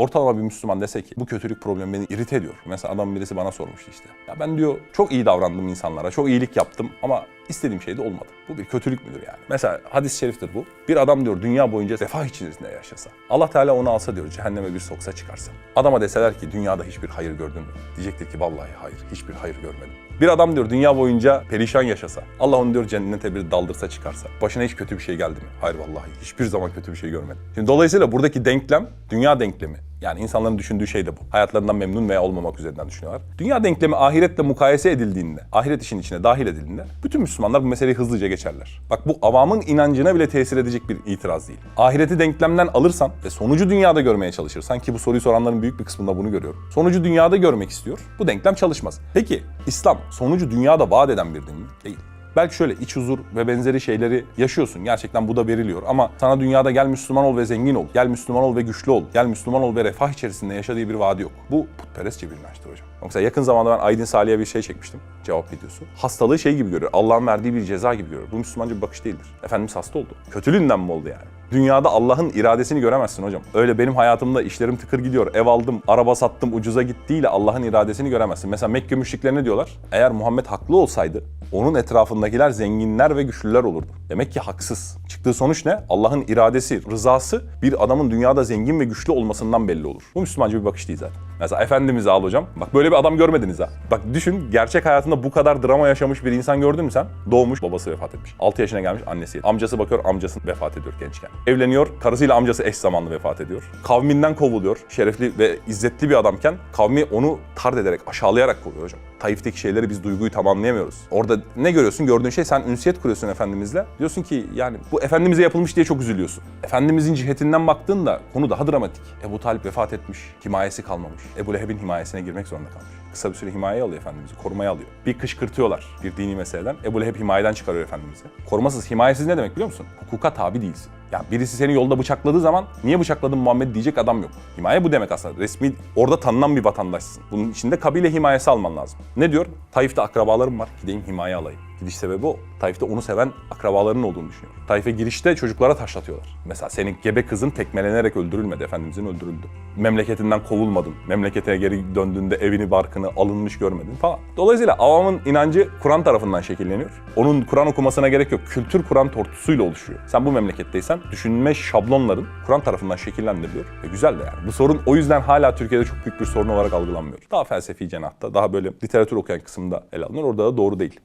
ortalama bir Müslüman dese ki bu kötülük problemi beni irite ediyor. Mesela adam birisi bana sormuştu işte. Ya ben diyor çok iyi davrandım insanlara, çok iyilik yaptım ama istediğim şey de olmadı. Bu bir kötülük müdür yani? Mesela hadis-i şeriftir bu. Bir adam diyor dünya boyunca refah içerisinde yaşasa. Allah Teala onu alsa diyor cehenneme bir soksa çıkarsa. Adama deseler ki dünyada hiçbir hayır gördün mü? Diyecektir ki vallahi hayır, hiçbir hayır görmedim. Bir adam diyor dünya boyunca perişan yaşasa. Allah onu diyor cennete bir daldırsa çıkarsa. Başına hiç kötü bir şey geldi mi? Hayır vallahi hiçbir zaman kötü bir şey görmedim. Şimdi dolayısıyla buradaki denklem dünya denklemi. Yani insanların düşündüğü şey de bu. Hayatlarından memnun veya olmamak üzerinden düşünüyorlar. Dünya denklemi ahiretle mukayese edildiğinde, ahiret işin içine dahil edildiğinde bütün Müslümanlar bu meseleyi hızlıca geçerler. Bak bu avamın inancına bile tesir edecek bir itiraz değil. Ahireti denklemden alırsan ve sonucu dünyada görmeye çalışırsan ki bu soruyu soranların büyük bir kısmında bunu görüyorum. Sonucu dünyada görmek istiyor. Bu denklem çalışmaz. Peki İslam sonucu dünyada vaat eden bir din mi? Değil. Belki şöyle iç huzur ve benzeri şeyleri yaşıyorsun. Gerçekten bu da veriliyor. Ama sana dünyada gel Müslüman ol ve zengin ol. Gel Müslüman ol ve güçlü ol. Gel Müslüman ol ve refah içerisinde yaşa diye bir vaadi yok. Bu putperestçe bir inançtır hocam. Mesela yakın zamanda ben Aydın Salih'e bir şey çekmiştim. Cevap videosu. Hastalığı şey gibi görüyor. Allah'ın verdiği bir ceza gibi görüyor. Bu Müslümanca bir bakış değildir. Efendimiz hasta oldu. Kötülüğünden mi oldu yani? Dünyada Allah'ın iradesini göremezsin hocam. Öyle benim hayatımda işlerim tıkır gidiyor. Ev aldım, araba sattım, ucuza gittiğiyle Allah'ın iradesini göremezsin. Mesela Mekke müşrikleri ne diyorlar? Eğer Muhammed haklı olsaydı onun etrafındakiler zenginler ve güçlüler olurdu. Demek ki haksız. Çıktığı sonuç ne? Allah'ın iradesi, rızası bir adamın dünyada zengin ve güçlü olmasından belli olur. Bu Müslümanca bir bakış değil zaten. Mesela Efendimiz'i al hocam. Bak böyle bir adam görmediniz ha. Bak düşün gerçek hayatında bu kadar drama yaşamış bir insan gördün mü sen? Doğmuş, babası vefat etmiş. 6 yaşına gelmiş annesi. Amcası bakıyor, amcası vefat ediyor gençken. Evleniyor, karısıyla amcası eş zamanlı vefat ediyor. Kavminden kovuluyor. Şerefli ve izzetli bir adamken kavmi onu tard ederek, aşağılayarak kovuyor hocam. Taif'teki şeyleri biz duyguyu tam anlayamıyoruz. Orada ne görüyorsun? Gördüğün şey sen ünsiyet kuruyorsun Efendimizle. Diyorsun ki yani bu Efendimiz'e yapılmış diye çok üzülüyorsun. Efendimizin cihetinden baktığında konu daha dramatik. Ebu Talip vefat etmiş, himayesi kalmamış. Ebu Leheb'in himayesine girmek zorunda kalmış. Kısa bir süre himayeye alıyor Efendimiz'i, korumaya alıyor. Bir kışkırtıyorlar bir dini meseleden. Ebu Leheb himayeden çıkarıyor Efendimiz'i. Korumasız, himayesiz ne demek biliyor musun? Hukuka tabi değilsin. Yani birisi seni yolda bıçakladığı zaman niye bıçakladın Muhammed diyecek adam yok. Himaye bu demek aslında. Resmi orada tanınan bir vatandaşsın. Bunun içinde kabile himayesi alman lazım. Ne diyor? Taif'te akrabalarım var. Gideyim himaye alayım. Gidiş sebebi o. Taif'te onu seven akrabalarının olduğunu düşünüyor. Taif'e girişte çocuklara taşlatıyorlar. Mesela senin gebe kızın tekmelenerek öldürülmedi. Efendimizin öldürüldü. Memleketinden kovulmadın. Memlekete geri döndüğünde evini barkını alınmış görmedin falan. Dolayısıyla avamın inancı Kur'an tarafından şekilleniyor. Onun Kur'an okumasına gerek yok. Kültür Kur'an tortusuyla oluşuyor. Sen bu memleketteysen düşünme şablonların Kur'an tarafından şekillendiriliyor. Ve güzel de yani. Bu sorun o yüzden hala Türkiye'de çok büyük bir sorun olarak algılanmıyor. Daha felsefi cenahta, daha böyle literatür okuyan kısımda ele alınır. Orada da doğru değil.